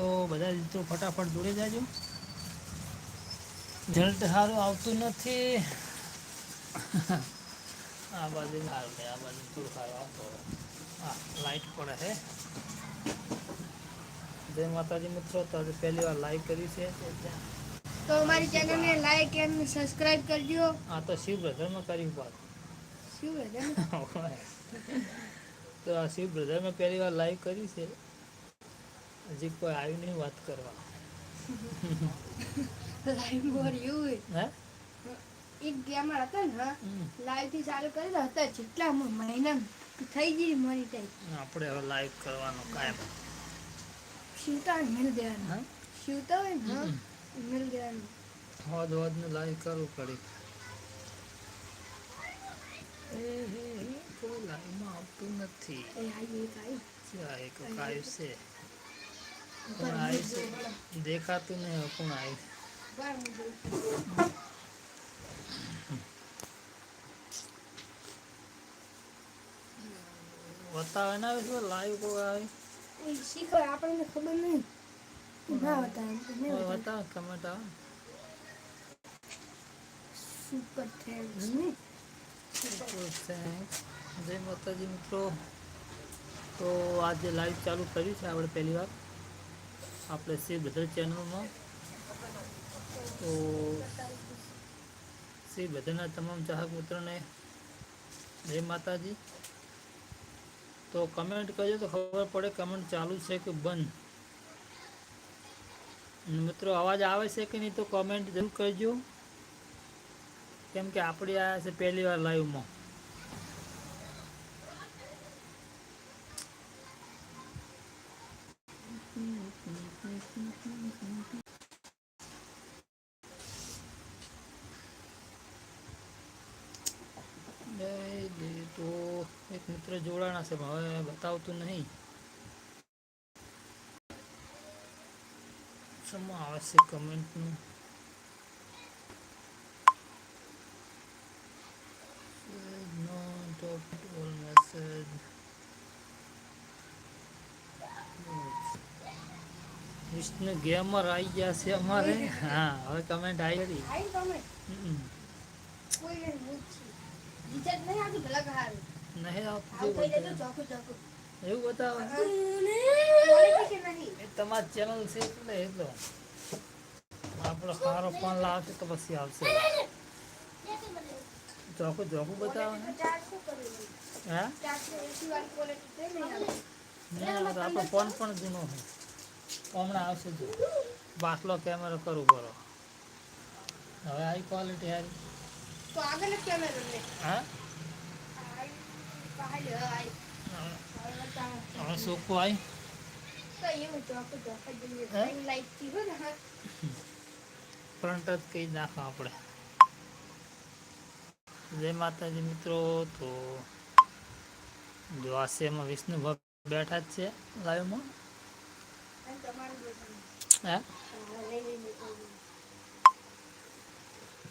તો બધા મિત્રો ફટાફટ જોડે જાજો. રિઝલ્ટ સારું આવતું નથી. આ બાજુ સારું છે આ બાજુ થોડું સારું આવતો હા લાઈટ પડે છે. જય માતાજી મિત્રો તો આજે પહેલી વાર લાઈવ કર્યું છે. તો ત્યાં તો અમારી ચેનલને લાઈક એન્ડ સબસ્ક્રાઇબ કરજો. આ તો શિવ બ્રધરમાં કર્યું વાત. શું બધા તો આ શિવ બ્રધરમાં પહેલી વાર લાઈવ કરી છે. હજી કોઈ આવ્યું નહીં વાત કરવા. લાઈવ એવું હે? એક ગેમ હતા ને લાઈવથી ચાલુ કરેલા હતા જેટલા મહિના થઈ ગઈ મરી જાય આપણે હવે લાઈવ કરવાનો કાયમ. શિવતા મેળ દેવાનું. શિવતા હોય ને મિલ દેવાનું. હોદ ને લાઈવ કરવું પડે. એ હે કોઈ લાઈવમાં આવતું નથી. એ ત્યાં એક આવ્યું છે. કોણ આવ્યું છે દેખાતું નહીં હવે કોણ આવ્યું બતાવે ના આવે શું લાઈવ કોઈ આવે એ શીખવાય આપણને ખબર નહીં ના બતાવે એમ તો નહીં કોઈ બતાવે. બતાવે કમેન્ટ આવે સુપર થેન્ક્સ ને તો thanks. જય માતાજી મિત્રો તો આજે લાઈવ ચાલુ કર્યું છે આપણે પહેલી વાર આપણે શ્રી ભદ્ર ચેનલમાં તો શ્રી ભદ્રના તમામ ચાહક મિત્રોને જય માતાજી. તો કમેન્ટ કરજો તો ખબર પડે કમેન્ટ ચાલુ છે કે બંધ. મિત્રો, અવાજ આવે છે કે નહીં તો કમેન્ટ જરૂર કરજો. કેમ કે આપણે આવ્યા છે પહેલી વાર લાઈવમાં તો એક મિત્ર જોડાણા છે હવે બતાવતું નહીં. શેમાં આવે છે કમેન્ટનું? વિષ્ણુ ગેમર આવી ગયા છે અમારે? હા હવે કમેન્ટ આવી રિચાર્જ નહીં આવતું ભલા હારું નહીં એવું બતાવો? તમારી ચેનલ છે એટલે એટલો. આપણો સારો ફોન લાવશે તો પછી આવશે. ચોખ્ખું ચોખ્ખું બતાવે ને? હે? આપણો ફોન પણ જૂનો છે. હમણાં આવશે જો. બાટલો કેમેરો કરવું બરો હવે આવી ક્વોલિટી હારી. તો આગળ હા? હવે સોકું ફ્રન્ટ જ કહી નાખો આપણે. જય માતાજી મિત્રો તો જો આ વિષ્ણુ ભક્ત બેઠા જ છે લાઈવમાં. હે?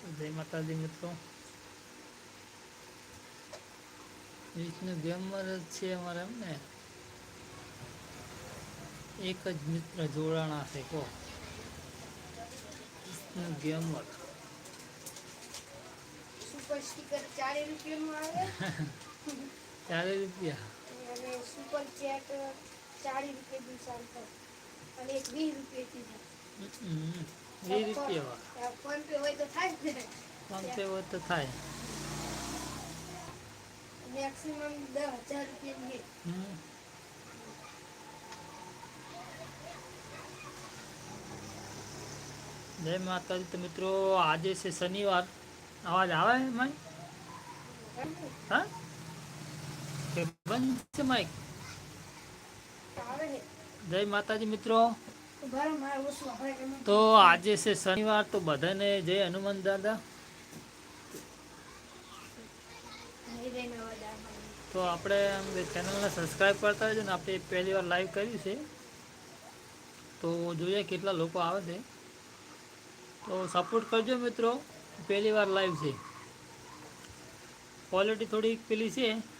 જય માતાજી મિત્રો. વિષ્ણુ ગેમર જ છે અમારે એમ ને. એક જ મિત્ર જોડાણા છે કહો. ગેમર સુપર સ્ટીકર ચાલીસ રૂપિયાનું આવે? ચાલીસ રૂપિયા. અને સુપર ચેટ ચાલીસ રૂપિયાનું ચાલતો અને એક વીસ રૂપિયાથી થાય. હમ, વીસ રૂપિયા આ ફોન પે હોય તો થાય જ ને ફોન પે હોય તો થાય મેક્સિમમ દસ હજાર રૂપિયાની છે. હમ. જય માતાજી તો મિત્રો આજે છે શનિવાર અવાજ આવે માઇક હા કે બંધ છે માઇક આવે છે જય માતાજી મિત્રો એમાં તો આજે છે શનિવાર, તો બધાને જય હનુમાન દાદા. તો આપણે ચેનલને સબસ્ક્રાઈબ કરતા રહેજો ને, આપણે પહેલી વાર લાઈવ કર્યું છે. તો જોઈએ કેટલા લોકો આવે છે. તો સપોર્ટ કરજો મિત્રો, પહેલી વાર લાઈવ છે. ક્વોલિટી થોડીક પેલી છે.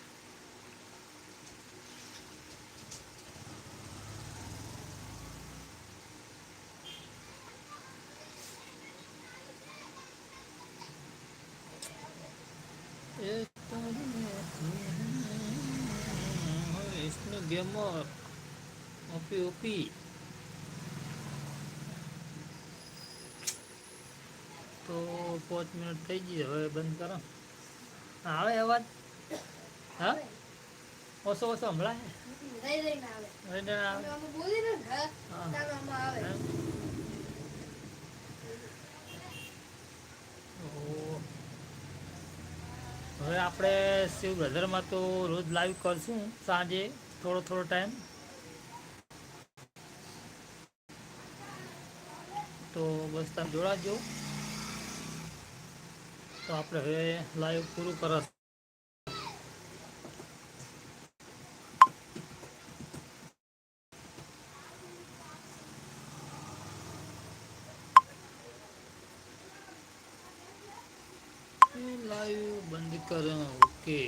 Gamer OP OP. તો પાંચ મિનિટ થઈ ગઈ હવે બંધ કરો. આવે અવાજ? હા? ઓછો ઓછો હમણાં. હવે આપણે શિવ બ્રધરમાં તો રોજ લાઈવ કરશું સાંજે. થોડો થોડો ટાઈમ તો બસ તમે જોડાજો તો આપણે હવે લાઈવ પૂરું કરસ લાઈવ બંધ કરો ઓકે